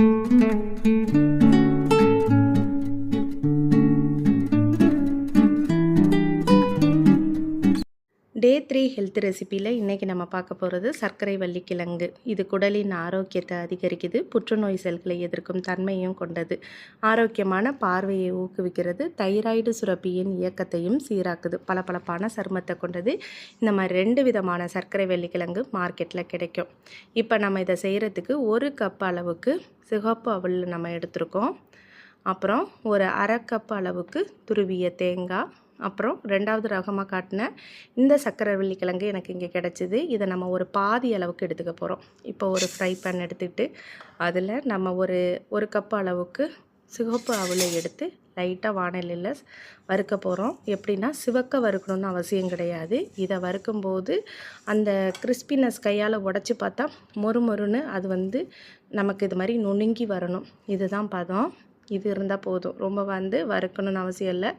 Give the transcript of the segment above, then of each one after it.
thank you day three health ரெசிப்பியில் இன்றைக்கி நம்ம பார்க்க போகிறது சர்க்கரை வள்ளிக்கிழங்கு இது குடலின் ஆரோக்கியத்தை அதிகரிக்குது புற்றுநோய் செல்களை எதிர்க்கும் தன்மையும் கொண்டது. ஆரோக்கியமான பார்வையை ஊக்குவிக்கிறது தைராய்டு சுரப்பியின் இயக்கத்தையும் சீராக்குது. பளபளப்பான சருமத்தை கொண்டது இந்த மாதிரி ரெண்டு விதமான சர்க்கரை வள்ளிக்கிழங்கு மார்க்கெட்டில் கிடைக்கும். இப்போ நம்ம இதை செய்கிறதுக்கு ஒரு கப் அளவுக்கு சிகப்பு அவள் நம்ம எடுத்திருக்கோம். அப்புறம் ஒரு அரை கப் அளவுக்கு துருவிய தேங்காய் அப்புறம் ரெண்டாவது ரகமாக காட்டின இந்த சக்கரை வெள்ளிக்கிழங்கு எனக்கு இங்கே கிடச்சிது. இதை நம்ம ஒரு பாதி அளவுக்கு எடுத்துக்க போகிறோம் இப்போ ஒரு ஃப்ரை பேன் எடுத்துக்கிட்டு அதில் நம்ம ஒரு ஒரு கப் அளவுக்கு சிவப்பு அவளை எடுத்து லைட்டாக வானிலையில் வறுக்க போகிறோம் எப்படின்னா சிவக்க வறுக்கணும்னு அவசியம் கிடையாது. இதை வறுக்கும்போது அந்த கிறிஸ்பினஸ் கையால் உடச்சி பார்த்தா மொறு மொறுன்னு அது வந்து நமக்கு இது மாதிரி நுணுங்கி வரணும். இதுதான் பதம். இது இருந்தால் போதும். ரொம்ப வந்து வறுக்கணும்னு அவசியம் இல்லை.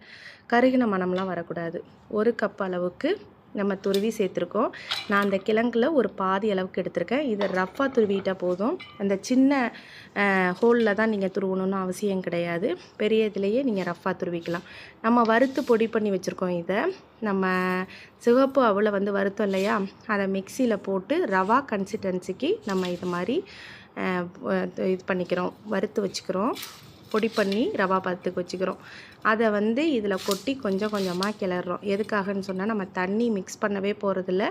கருகின மணம்லாம் வரக்கூடாது. ஒரு கப் அளவுக்கு நம்ம துருவி சேர்த்துருக்கோம். நான் அந்த கிழங்குல ஒரு பாதி அளவுக்கு எடுத்திருக்கேன். இதை ரஃப்பாக துருவிட்டால் போதும். அந்த சின்ன ஹோலில் தான் நீங்கள் துருவணும்னு அவசியம் கிடையாது. பெரிய இதுலேயே நீங்கள் ரஃப்பாக துருவிக்கலாம். நம்ம வறுத்து பொடி பண்ணி வச்சுருக்கோம் இதை. நம்ம சிவப்பு அவளை வந்து வறுத்தோம் இல்லையா? அதை மிக்சியில் போட்டு ரவா கன்சிஸ்டன்சிக்கு நம்ம இது மாதிரி இது பண்ணிக்கிறோம். வறுத்து வச்சுக்கிறோம். பொடி பண்ணி ரவா பதத்துக்கு வச்சுக்கிறோம். அதை வந்து இதில் கொட்டி கொஞ்சம் கொஞ்சமாக கிளறோம் எதுக்காகன்னு சொன்னால் நம்ம தண்ணி மிக்ஸ் பண்ணவே போகிறதில்ல.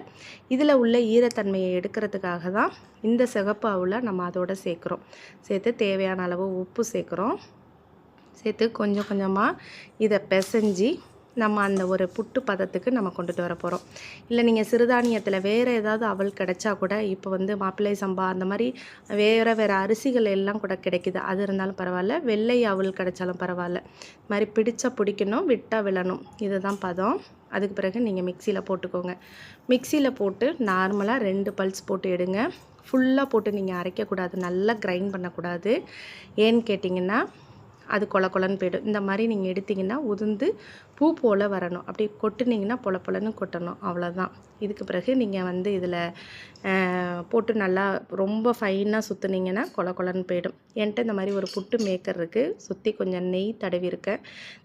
இதில் உள்ள ஈரத்தன்மையை எடுக்கிறதுக்காக தான் இந்த சிகப்பு அவுல நம்ம அதோட சேர்க்குறோம். சேர்த்து தேவையான அளவு உப்பு சேர்க்குறோம். சேர்த்து கொஞ்சம் கொஞ்சமாக இதை பிசைஞ்சி நம்ம அந்த ஒரு புட்டு பதத்துக்கு நம்ம கொண்டுட்டு வர போகிறோம் இல்லை நீங்கள் சிறுதானியத்தில் வேறு ஏதாவது அவல் கிடைச்சா கூட இப்போ வந்து மாப்பிள்ளை சம்பா அந்த மாதிரி வேறு வேறு அரிசிகள் எல்லாம் கூட கிடைக்குது. அது இருந்தாலும் பரவாயில்ல. வெள்ளை அவல் கிடைச்சாலும் பரவாயில்ல. இது மாதிரி பிடிச்சா பிடிக்கணும் விட்டால் விழணும். இதுதான் பதம். அதுக்கு பிறகு நீங்கள் மிக்சியில் போட்டுக்கோங்க. மிக்சியில் போட்டு நார்மலாக ரெண்டு பல்ஸ் போட்டு எடுங்க. ஃபுல்லாக போட்டு நீங்கள் அரைக்கக்கூடாது. நல்லா கிரைண்ட் பண்ணக்கூடாது. ஏன்னு கேட்டிங்கன்னா அது கொல கொலன்னு போயிடும். இந்த மாதிரி நீங்கள் எடுத்திங்கன்னா உதிர்ந்து பூ போல் வரணும். அப்படி கொட்டுனீங்கன்னா பொல பொலன்னு கொட்டணும். அவ்வளோதான் இதுக்கு பிறகு நீங்கள் வந்து இதில் போட்டு நல்லா ரொம்ப ஃபைனாக சுற்றுனீங்கன்னா கொல கொலன்னு போயிடும். என்கிட்ட இந்த மாதிரி ஒரு புட்டு மேக்கர் இருக்குது சுற்றி கொஞ்சம் நெய் தடவி இருக்கேன்.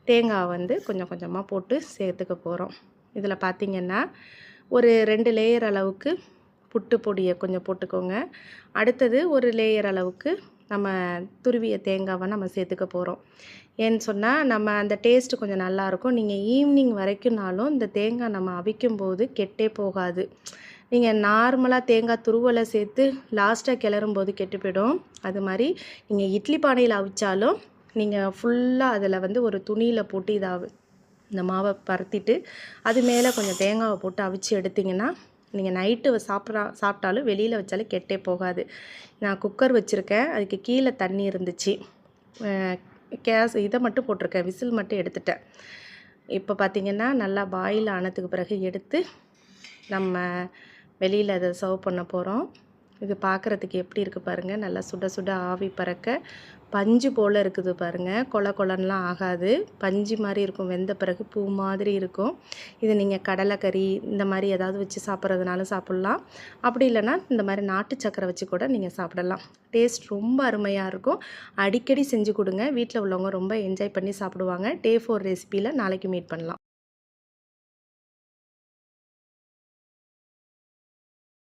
தேங்காய் வந்து கொஞ்சம் கொஞ்சமாக போட்டு சேர்த்துக்க போகிறோம் இதில் பார்த்திங்கன்னா ஒரு ரெண்டு லேயர் அளவுக்கு புட்டு பொடியை கொஞ்சம் போட்டுக்கோங்க. அடுத்தது ஒரு லேயர் அளவுக்கு நம்ம துருவிய தேங்காவை நம்ம சேர்த்துக்க போகிறோம் ஏன்னு சொன்னால் நம்ம அந்த டேஸ்ட்டு கொஞ்சம் நல்லாயிருக்கும் நீங்கள் ஈவினிங் வரைக்கும்னாலும் இந்த தேங்காய் நம்ம அவிக்கும் போது கெட்டே போகாது. நீங்கள் நார்மலாக தேங்காய் துருவலை சேர்த்து லாஸ்ட்டாக கிளறும் போது கெட்டு போயிடும். அது மாதிரி நீங்கள் இட்லி பானையில் அவிச்சாலும் நீங்கள் ஃபுல்லாக அதில் வந்து ஒரு துணியில் போட்டு இதாக இந்த மாவை பரத்திட்டு அது மேலே கொஞ்சம் தேங்காவை போட்டு அவிச்சு எடுத்திங்கன்னா நீங்கள் நைட்டு சாப்பிட்றா சாப்பிட்டாலும் வெளியில் வச்சாலும் கெட்டே போகாது. நான் குக்கர் வச்சுருக்கேன். அதுக்கு கீழே தண்ணி இருந்துச்சு. கேஸ் இதை மட்டும் போட்டிருக்கேன். விசில் மட்டும் எடுத்துட்டேன். இப்போ பார்த்திங்கன்னா நல்லா பாயில் ஆனதுக்கு பிறகு எடுத்து நம்ம வெளியில் அதை சர்வ் பண்ண போகிறோம் இது பார்க்குறதுக்கு எப்படி இருக்குது பாருங்கள் நல்லா சுட சுட ஆவி பறக்க. பஞ்சு போல் இருக்குது பாருங்கள் கொல கொலன்லாம் ஆகாது. பஞ்சு மாதிரி இருக்கும். வெந்த பிறகு பூ மாதிரி இருக்கும். இது நீங்கள் கடலைக்கறி இந்த மாதிரி ஏதாவது வச்சு சாப்பிட்றதுனாலும் சாப்பிட்லாம். அப்படி இல்லைன்னா இந்த மாதிரி நாட்டு சக்கரை வச்சு கூட நீங்கள் சாப்பிடலாம். டேஸ்ட் ரொம்ப அருமையாக இருக்கும். அடிக்கடி செஞ்சு கொடுங்க. வீட்டில் உள்ளவங்க ரொம்ப என்ஜாய் பண்ணி சாப்பிடுவாங்க. டே ஃபோர் ரெசிப்பியில் நாளைக்கு மீட் பண்ணலாம்.